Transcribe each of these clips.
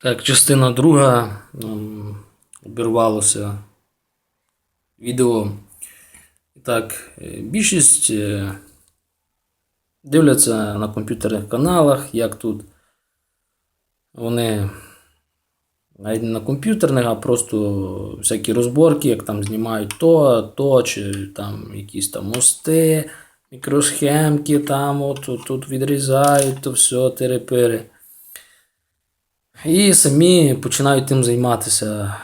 Так, частина друга. м, Обірвалося відео. Так, е, більшість е, дивляться на комп'ютерних каналах, як тут вони навіть не на комп'ютерних, а просто всякі розборки, як там знімають то, то, чи там якісь там мости, мікросхемки, там от, тут відрізають, то все, тири-пири. І самі починають тим займатися.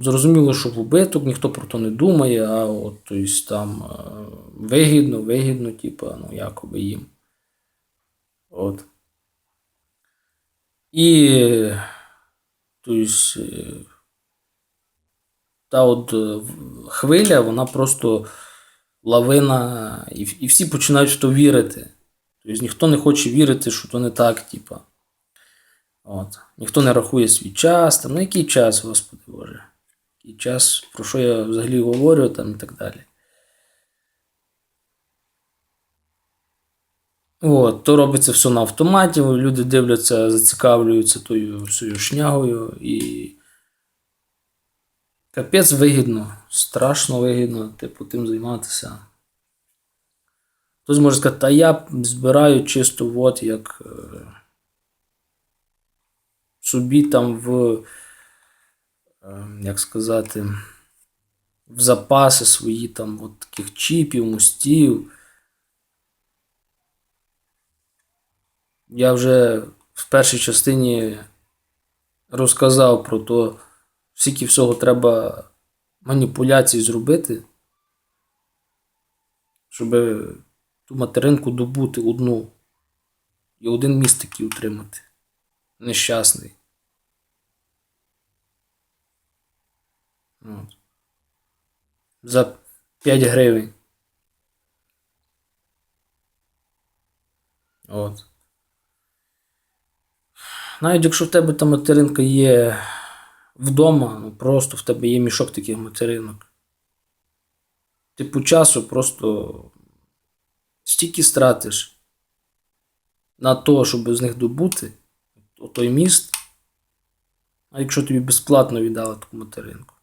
Зрозуміло, що в убиток ніхто про то не думає, а от тобто, там е, вигідно, вигідно, типа, ну, якоби їм. От. І тобто, е, та от е, хвиля, вона просто лавина, і, і всі починають в то вірити. Тобто ніхто не хоче вірити, що то не так, типа. От. Ніхто не рахує свій час, там, ну який час, Господи Боже. Який час, про що я взагалі говорю там і так далі. От, то робиться все на автоматі, люди дивляться, зацікавлюються тою всією шнягою і. Капець вигідно, страшно вигідно, типу, тим займатися. Хтось може сказати, та я збираю чисто от як. Собі там в, е, як сказати, в запаси свої там от таких чіпів, мостів. Я вже в першій частині розказав про то, скільки всього треба маніпуляцій зробити, щоб ту материнку добути одну і один міст такий утримати нещасний. От. За 5 гривень. От. Навіть якщо в тебе та материнка є вдома, ну просто в тебе є мішок таких материнок. Ти по часу просто стільки стратиш на то, щоб з них добути той міст, а якщо тобі безплатно віддали таку материнку.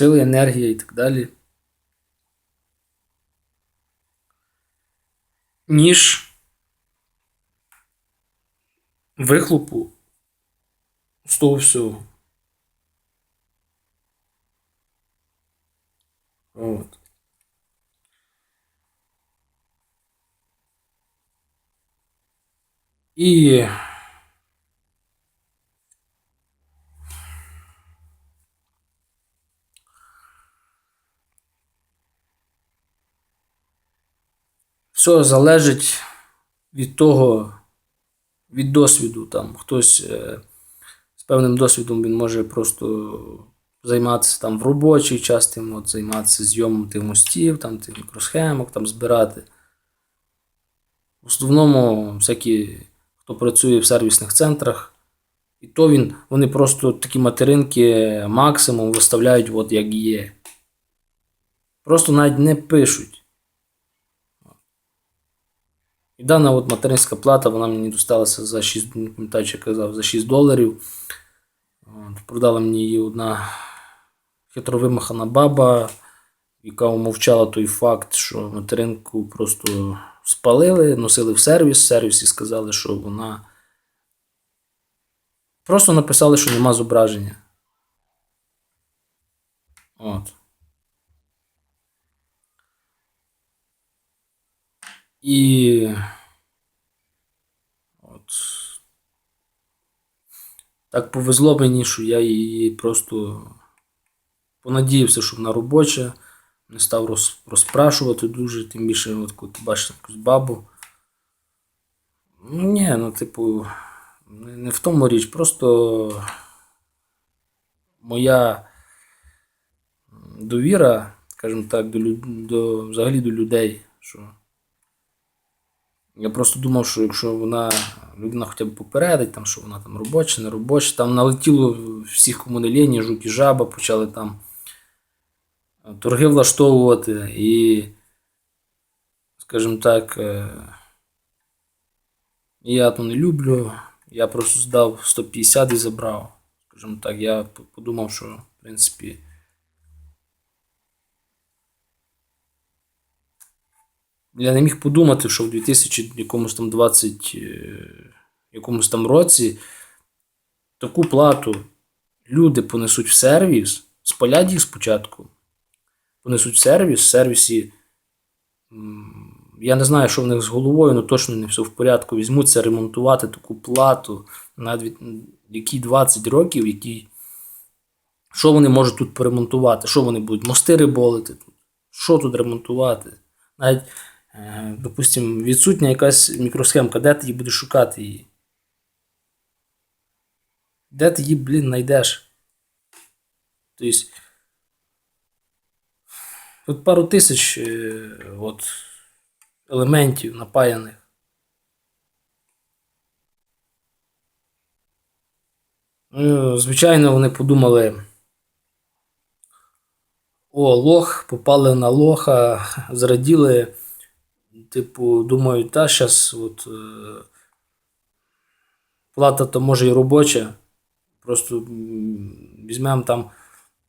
Сили, енергія і так далі. Ніж вихлопу з того всього. От. І все залежить від того, від досвіду. Там хтось е, з певним досвідом він може просто займатися там в робочий час, тим от займатися зйомом тих мостів, там тих мікросхемок, там збирати. В основному, всякі, хто працює в сервісних центрах, і то він, вони просто такі материнки максимум виставляють, от як є. Просто навіть не пишуть. І дана от материнська плата, вона мені досталася за 6, не пам'ятаю, чи я казав, за 6 доларів. От, продала мені її одна хитро вимахана баба, яка умовчала той факт, що материнку просто спалили, носили в сервіс, в сервісі сказали, що вона. Просто написали, що нема зображення. От. І. От. Так повезло мені, що я її просто понадіявся, що вона робоча, не став роз, розпрашувати дуже, тим більше, от коли ти бачиш якусь бабу. Ну, ні, ну, типу, не, в тому річ, просто моя довіра, скажімо так, до, до, взагалі до людей, що я просто думав, що якщо вона людина хоча б попередить, там, що вона там робоча, не робоча, там налетіло всіх кому не лені, жук жаба, почали там торги влаштовувати і, скажімо так, е, Я то не люблю. Я просто здав 150 і забрав. Скажімо так, я подумав, що в принципі. Я не міг подумати, що в 2000 якомусь там 20 е, якомусь там році таку плату люди понесуть в сервіс, спалять їх спочатку, понесуть в сервіс, в сервісі. Я не знаю, що в них з головою, але точно не все в порядку. Візьмуться ремонтувати таку плату на які 20 років, які. Що вони можуть тут поремонтувати? Що вони будуть? Мости риболити? Що тут ремонтувати? Навіть, е, допустимо, відсутня якась мікросхемка, де ти її будеш шукати її? Де ти її, блін, знайдеш? Тобто, тут пару тисяч е, от, елементів напаяних. Ну, звичайно, вони подумали. О, лох, попали на лоха, зраділи. Типу, думають, та зараз от, е, плата то може і робоча. Просто візьмемо там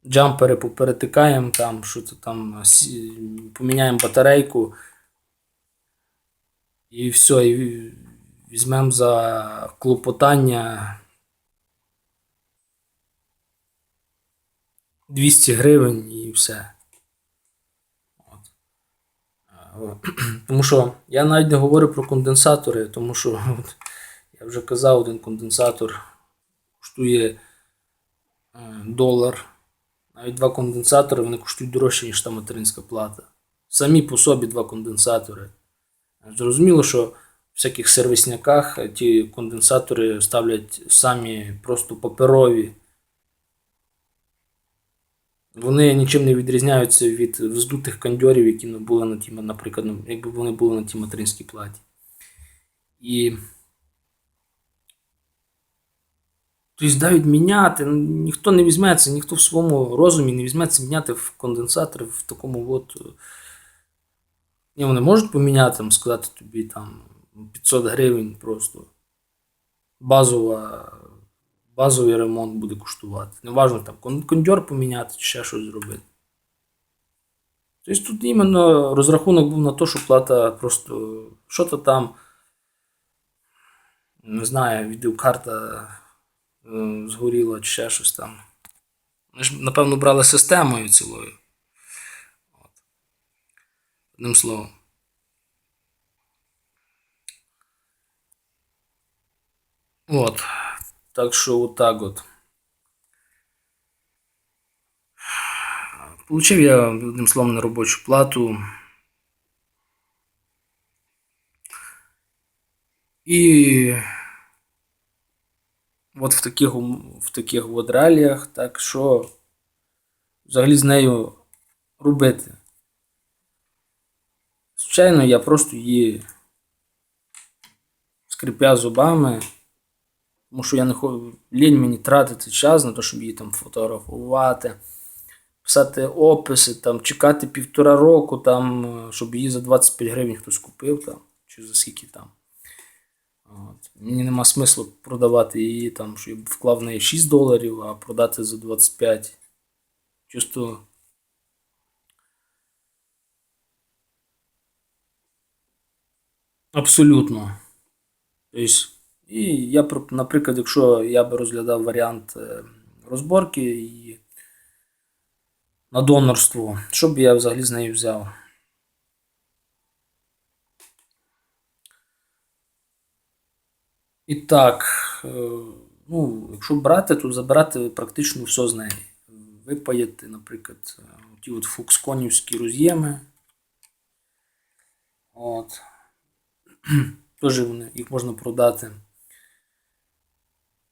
джампери, поперетикаємо, там, що то там, поміняємо батарейку. І все, і візьмемо за клопотання 200 гривень і все. От. Е, Тому що я навіть не говорю про конденсатори, тому що от, я вже казав, один конденсатор коштує е, долар. Навіть два конденсатори вони коштують дорожче, ніж та материнська плата. Самі по собі два конденсатори. Зрозуміло, що в всяких сервісняках ті конденсатори ставлять самі просто паперові. Вони нічим не відрізняються від вздутих кондьорів, які були на тій, наприклад, ну, якби вони були на тій материнській платі. І. Тобто дають міняти, ну, ніхто не візьметься, ніхто в своєму розумі не візьметься міняти в конденсатори в такому от. е, Ні, вони можуть поміняти, там, сказати тобі там 500 гривень просто. Базова, базовий ремонт буде коштувати. Неважно там кондьор поміняти чи ще щось зробити. Тобто тут іменно розрахунок був на те, що плата просто що-то там, не знаю, відеокарта е, згоріла чи ще щось там. Ми ж, напевно, брали системою цілою. От. Одним словом. От. Так що отак от. Получив я одним словом на робочу плату. І от в таких, в таких от реаліях, так що взагалі з нею робити. Звичайно, я просто її скрипя зубами, тому що я не хочу лінь мені тратити час на те, щоб її там фотографувати, писати описи, там, чекати півтора року, там, щоб її за 25 гривень хтось купив там, чи за скільки там. От. Мені нема смислу продавати її, там, що я б вклав в неї 6 доларів, а продати за 25. Чисто. Абсолютно. Тобто, і я, наприклад, якщо я би розглядав варіант е, розборки і на донорство, що б я взагалі з нею взяв? І так, е, ну, якщо брати, то забирати практично все з неї. Випаяти, наприклад, е, ті от фоксконівські роз'єми. От. Теж їх можна продати.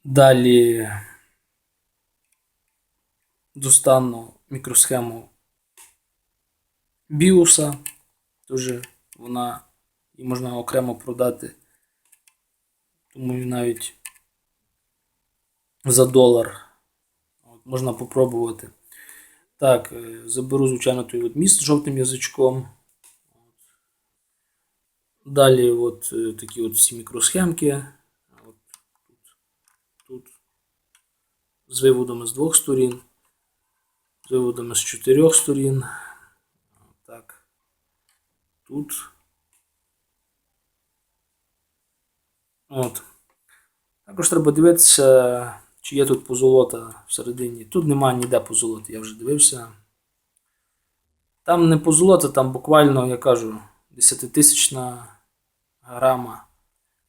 Далі достану мікросхему біуса. Теж вона її можна окремо продати. Думаю, навіть за долар. От, можна попробувати. Так, е, заберу, звичайно, той от міст з жовтим язичком. Далі от е, такі от всі мікросхемки. От тут, тут з виводами з двох сторін, з виводами з чотирьох сторін. Так. Тут. От. Також треба дивитися, чи є тут позолота всередині. Тут немає ніде позолоти, я вже дивився. Там не позолота, там буквально, я кажу, 10-тисячна грама,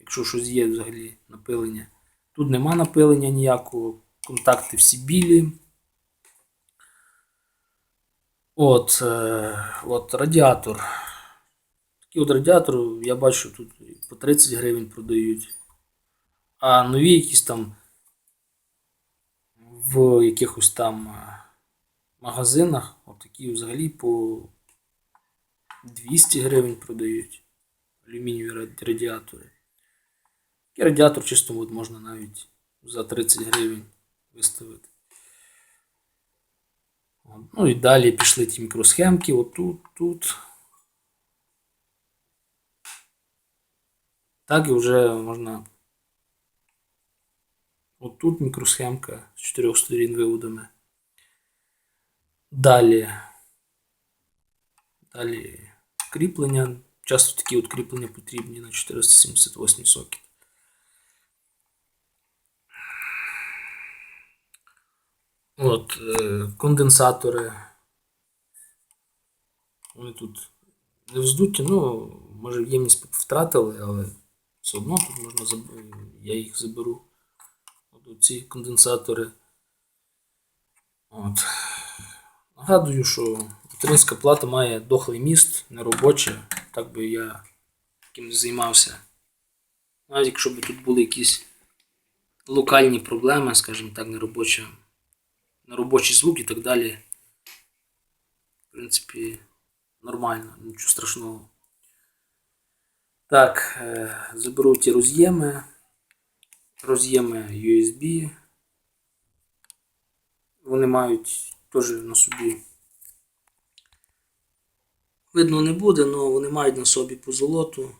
якщо щось є взагалі напилення. Тут нема напилення ніякого, контакти всі білі. От, е, от радіатор. Такий от радіатор, я бачу, тут по 30 гривень продають. А нові якісь там в якихось там е, магазинах, от такі взагалі по 200 гривень продають алюмінієві радіатори. Такий радіатор чисто от можна навіть за 30 гривень виставити. От. Ну і далі пішли ті мікросхемки, отут, тут. Так і вже можна. Отут мікросхемка з чотирьох сторін виводами. Далі. Далі кріплення. Часто такі от кріплення потрібні на 478 сокет. От, е, конденсатори. Вони тут не вздуті, ну, може ємність втратили, але все одно тут можна заб- я їх заберу. От ці конденсатори. От. Нагадую, що материнська плата має дохлий міст, неробоче, так би я таким не займався. Навіть якщо б тут були якісь локальні проблеми, скажімо так, неробоча, неробочий звук і так далі. В принципі, нормально, нічого страшного. Так, е, заберу ті роз'єми, роз'єми USB. Вони мають теж на собі. Видно не буде, але вони мають на собі позолоту.